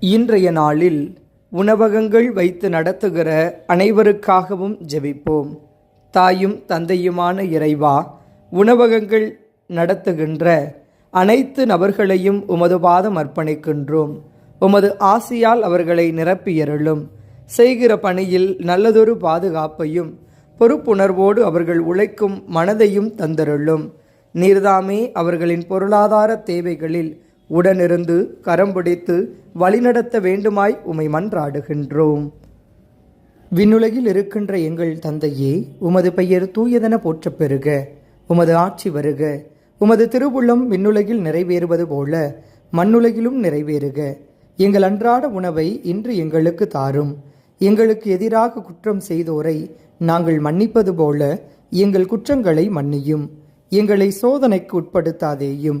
இன்றைய நாளில் உணவகங்கள் வைத்து நடத்துகிற அனைவருக்காகவும் ஜெபிப்போம். தாயும் தந்தையுமான இறைவா உணவகங்கள் நடத்துகின்ற அனைத்து நபர்களையும் உமது பாதம் அர்ப்பணிக்கின்றோம். உமது ஆசியால் அவர்களை நிரப்பியருளும். செய்கிற பணியில் நல்லதொரு பாதுகாப்பையும் பொறுப்புணர்வோடு அவர்கள் உழைக்கும் மனதையும் தந்தருளும். நீர்தாமே அவர்களின் பொருளாதார தேவைகளில் உடனிருந்து கரம் பிடித்து வழிநடத்த வேண்டுமாய் உமை மன்றாடுகின்றோம். விண்ணுலகில் இருக்கின்ற எங்கள் தந்தையே உமது பெயர் தூயதென போற்றப் பெறுக உமது ஆட்சி வருக. உமது திருவுள்ளம் விண்ணுலகில் நிறைவேறுவது போல மண்ணுலகிலும் நிறைவேறுக. எங்கள் அன்றாட உணவை இன்று எங்களுக்கு தாரும். எங்களுக்கு எதிராக குற்றம் செய்தோரை நாங்கள் மன்னிப்பது போல எங்கள் குற்றங்களை மன்னியும். எங்களை சோதனைக்கு உட்படுத்தாதேயும்.